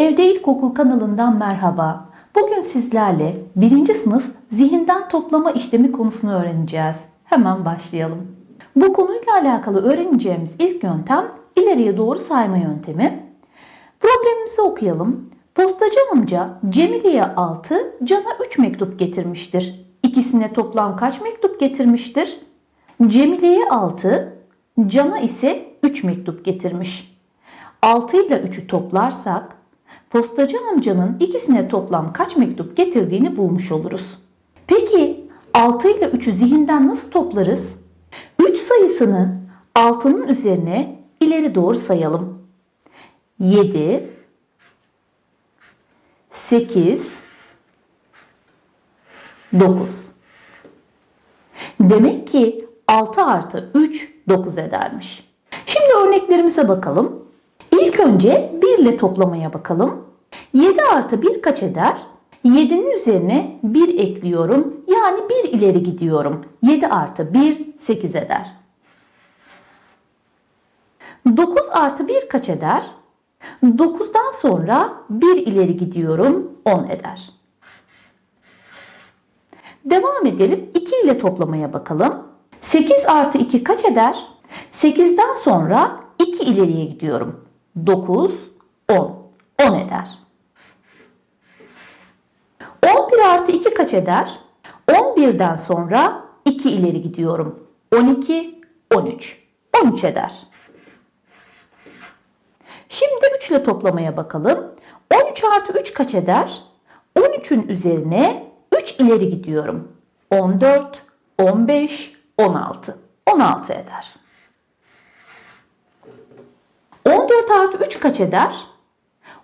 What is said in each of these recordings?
Evde İlkokul kanalından merhaba. Bugün sizlerle birinci sınıf zihinden toplama işlemi konusunu öğreneceğiz. Hemen başlayalım. Bu konuyla alakalı öğreneceğimiz ilk yöntem ileriye doğru sayma yöntemi. Problemimizi okuyalım. Postacı amca Cemile'ye 6, Can'a 3 mektup getirmiştir. İkisine toplam kaç mektup getirmiştir? Cemile'ye 6, Can'a ise 3 mektup getirmiş. 6 ile 3'ü toplarsak postacı amcanın ikisine toplam kaç mektup getirdiğini bulmuş oluruz. Peki 6 ile 3'ü zihinden nasıl toplarız? 3 sayısını 6'nın üzerine ileri doğru sayalım. 7 8 9 Demek ki 6 artı 3 9 edermiş. Şimdi örneklerimize bakalım. İlk önce 1 ile toplamaya bakalım. 7 artı 1 kaç eder? 7'nin üzerine 1 ekliyorum. Yani 1 ileri gidiyorum. 7 artı 1 8 eder. 9 artı 1 kaç eder? 9'dan sonra 1 ileri gidiyorum. 10 eder. Devam edelim. 2 ile toplamaya bakalım. 8 artı 2 kaç eder? 8'den sonra 2 ileriye gidiyorum. 9, 10. 10 eder. 11 artı 2 kaç eder? 11'den sonra 2 ileri gidiyorum. 12, 13. 13 eder. Şimdi 3 ile toplamaya bakalım. 13 artı 3 kaç eder? 13'ün üzerine 3 ileri gidiyorum. 14, 15, 16. 16 eder. 14 artı 3 kaç eder?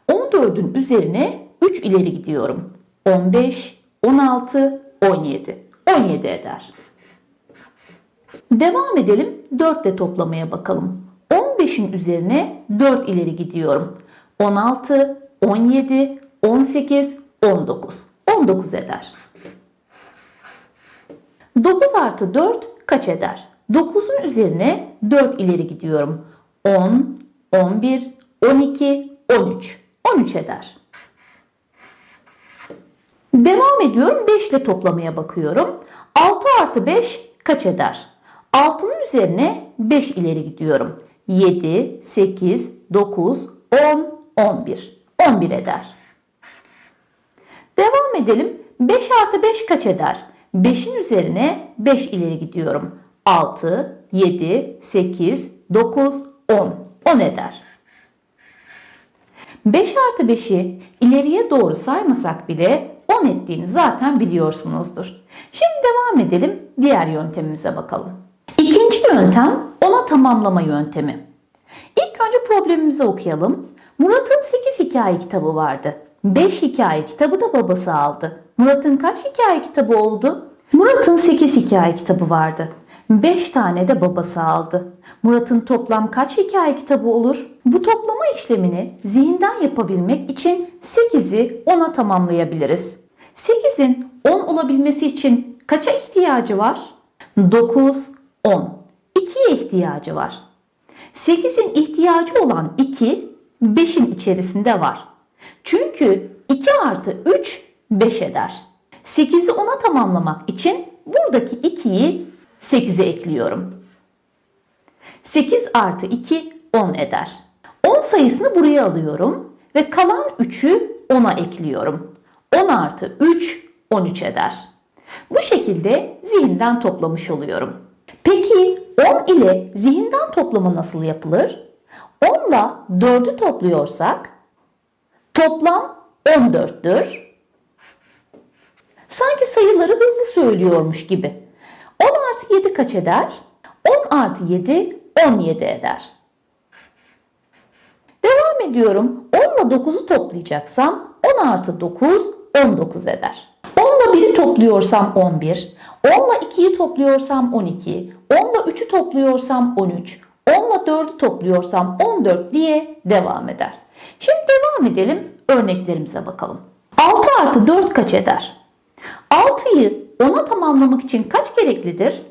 14'ün üzerine 3 ileri gidiyorum. 15, 16, 17. 17 eder. Devam edelim. 4 ile toplamaya bakalım. 15'in üzerine 4 ileri gidiyorum. 16, 17, 18, 19. 19 eder. 9 artı 4 kaç eder? 9'un üzerine 4 ileri gidiyorum. 10, 11, 12, 13. 13 eder. Devam ediyorum. 5 ile toplamaya bakıyorum. 6 artı 5 kaç eder? 6'nın üzerine 5 ileri gidiyorum. 7, 8, 9, 10, 11. 11 eder. Devam edelim. 5 artı 5 kaç eder? 5'in üzerine 5 ileri gidiyorum. 6, 7, 8, 9, 10. 10 eder. 5 artı 5'i ileriye doğru saymasak bile 10 ettiğini zaten biliyorsunuzdur. Şimdi devam edelim diğer yöntemimize bakalım. İkinci yöntem ona tamamlama yöntemi. İlk önce problemimizi okuyalım. Murat'ın 8 hikaye kitabı vardı. 5 hikaye kitabı da babası aldı. Murat'ın kaç hikaye kitabı oldu? Murat'ın 8 hikaye kitabı vardı. 5 tane de babası aldı. Murat'ın toplam kaç hikaye kitabı olur? Bu toplama işlemini zihinden yapabilmek için 8'i 10'a tamamlayabiliriz. 8'in 10 olabilmesi için kaça ihtiyacı var? 9, 10. 2'ye ihtiyacı var. 8'in ihtiyacı olan 2, 5'in içerisinde var. Çünkü 2 artı 3, 5 eder. 8'i 10'a tamamlamak için buradaki 2'yi 8'e ekliyorum. 8 artı 2 10 eder. 10 sayısını buraya alıyorum ve kalan 3'ü 10'a ekliyorum. 10 artı 3 13 eder. Bu şekilde zihinden toplamış oluyorum. Peki 10 ile zihinden toplama nasıl yapılır? 10 ile 4'ü topluyorsak toplam 14'tür. Sanki sayıları hızlı söylüyormuş gibi. 10 artı 7 kaç eder? 10 artı 7 17 eder. Devam ediyorum. 10 ile 9'u toplayacaksam 10 artı 9 19 eder. 10 ile 1'i topluyorsam 11, 10 ile 2'yi topluyorsam 12, 10 ile 3'ü topluyorsam 13, 10 ile 4'ü topluyorsam 14 diye devam eder. Şimdi devam edelim örneklerimize bakalım. 6 artı 4 kaç eder? 6'yı 10'a tamamlamak için kaç gereklidir?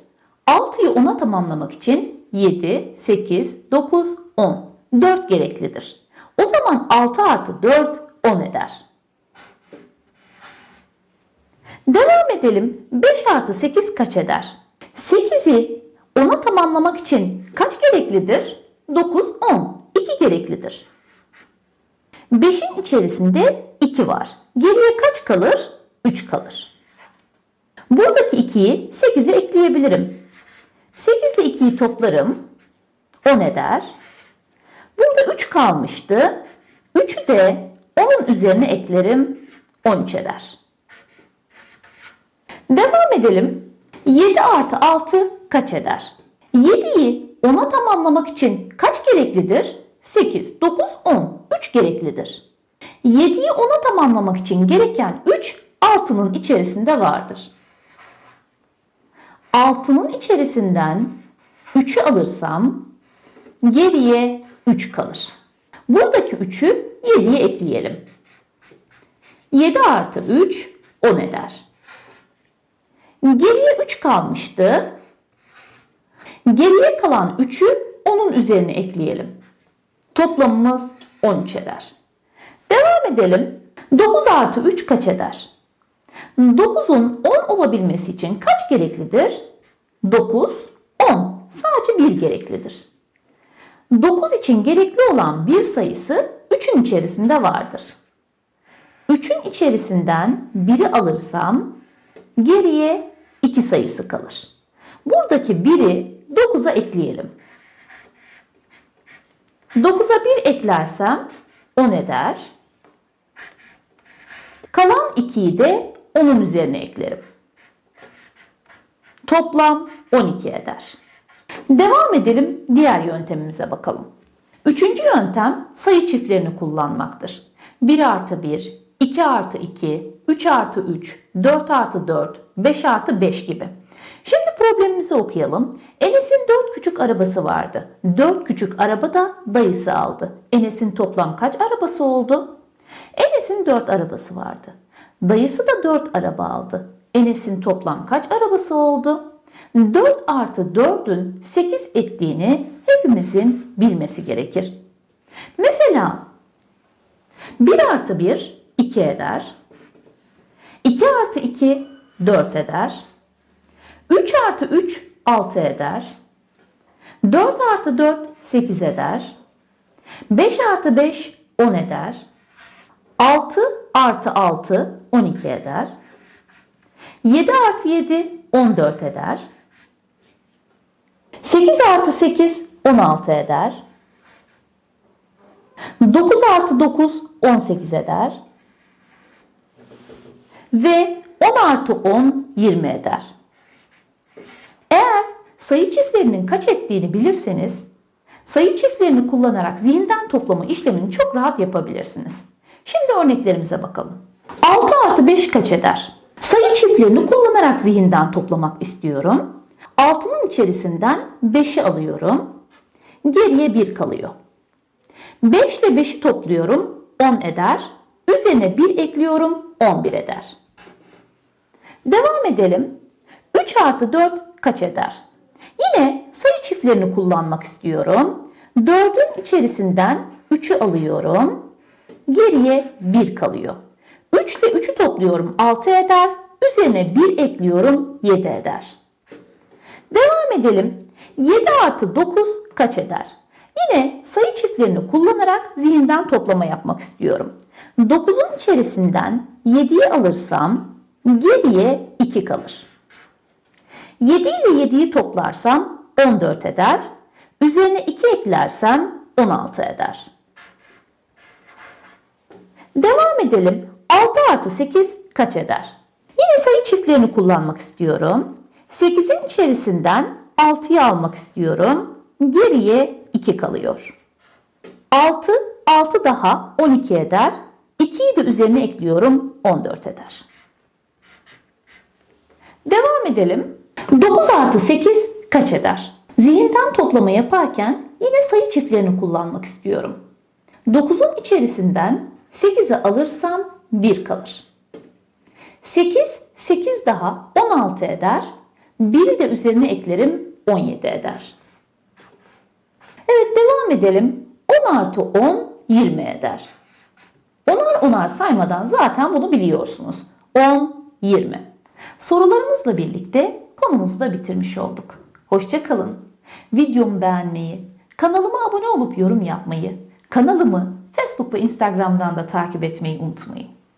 6'yı 10'a tamamlamak için 7, 8, 9, 10. 4 gereklidir. O zaman 6 artı 4 10 eder. Devam edelim. 5 artı 8 kaç eder? 8'i 10'a tamamlamak için kaç gereklidir? 9, 10. 2 gereklidir. 5'in içerisinde 2 var. Geriye kaç kalır? 3 kalır. Buradaki 2'yi 8'e ekleyebilirim. 8 ile 2'yi toplarım. 10 eder. Burada 3 kalmıştı. 3'ü de 10'un üzerine eklerim. 13 eder. Devam edelim. 7 artı 6 kaç eder? 7'yi 10'a tamamlamak için kaç gereklidir? 8, 9, 10. 3 gereklidir. 7'yi 10'a tamamlamak için gereken 3 6'nın içerisinde vardır. 6'nın içerisinden 3'ü alırsam geriye 3 kalır. Buradaki 3'ü 7'ye ekleyelim. 7 artı 3 10 eder. Geriye 3 kalmıştı. Geriye kalan 3'ü onun üzerine ekleyelim. Toplamımız 13 eder. Devam edelim. 9 artı 3 kaç eder? 9'un 10 olabilmesi için kaç gereklidir? 9, 10. Sadece 1 gereklidir. 9 için gerekli olan bir sayısı 3'ün içerisinde vardır. 3'ün içerisinden 1'i alırsam geriye 2 sayısı kalır. Buradaki 1'i 9'a ekleyelim. 9'a 1 eklersem 10 eder. Kalan 2'yi de 10'un üzerine eklerim. Toplam 12 eder. Devam edelim diğer yöntemimize bakalım. Üçüncü yöntem sayı çiftlerini kullanmaktır. 1 artı 1, 2 artı 2, 3 artı 3, 4 artı 4, 5 artı 5 gibi. Şimdi problemimizi okuyalım. Enes'in 4 küçük arabası vardı. 4 küçük araba da dayısı aldı. Enes'in toplam kaç arabası oldu? Enes'in 4 arabası vardı. Dayısı da 4 araba aldı. Enes'in toplam kaç arabası oldu? 4 artı 4'ün 8 ettiğini hepimizin bilmesi gerekir. Mesela 1 artı 1 2 eder. 2 artı 2 4 eder. 3 artı 3 6 eder. 4 artı 4 8 eder. 5 artı 5 10 eder. 6 artı 6 12 eder. 7 artı 7 14 eder. 8 artı 8 16 eder. 9 artı 9 18 eder. Ve 10 artı 10 20 eder. Eğer sayı çiftlerinin kaç ettiğini bilirseniz sayı çiftlerini kullanarak zihinden toplama işlemini çok rahat yapabilirsiniz. Şimdi örneklerimize bakalım. 6 artı 5 kaç eder? Sayı çiftlerini kullanarak zihinden toplamak istiyorum. 6'nın içerisinden 5'i alıyorum. Geriye 1 kalıyor. 5 ile 5'i topluyorum 10 eder. Üzerine 1 ekliyorum 11 eder. Devam edelim. 3 artı 4 kaç eder? Yine sayı çiftlerini kullanmak istiyorum. 4'ün içerisinden 3'ü alıyorum. Geriye 1 kalıyor. 3 ile 3'ü topluyorum 6 eder. Üzerine 1 ekliyorum 7 eder. Devam edelim. 7 artı 9 kaç eder? Yine sayı çiftlerini kullanarak zihinden toplama yapmak istiyorum. 9'un içerisinden 7'yi alırsam geriye 2 kalır. 7 ile 7'yi toplarsam 14 eder. Üzerine 2 eklersem 16 eder. Devam edelim. 6 artı 8 kaç eder? Yine sayı çiftlerini kullanmak istiyorum. 8'in içerisinden 6'yı almak istiyorum. Geriye 2 kalıyor. 6, 6 daha 12 eder. 2'yi de üzerine ekliyorum 14 eder. Devam edelim. 9 artı 8 kaç eder? Zihinden toplama yaparken yine sayı çiftlerini kullanmak istiyorum. 9'un içerisinden 8'i alırsam 1 kalır. 8, 8 daha 16 eder. 1'i de üzerine eklerim 17 eder. Evet devam edelim. 10 artı 10 20 eder. Onar onar saymadan zaten bunu biliyorsunuz. 10, 20. Sorularımızla birlikte konumuzu da bitirmiş olduk. Hoşça kalın. Videomu beğenmeyi, kanalıma abone olup yorum yapmayı, kanalımı Facebook ve Instagram'dan da takip etmeyi unutmayın.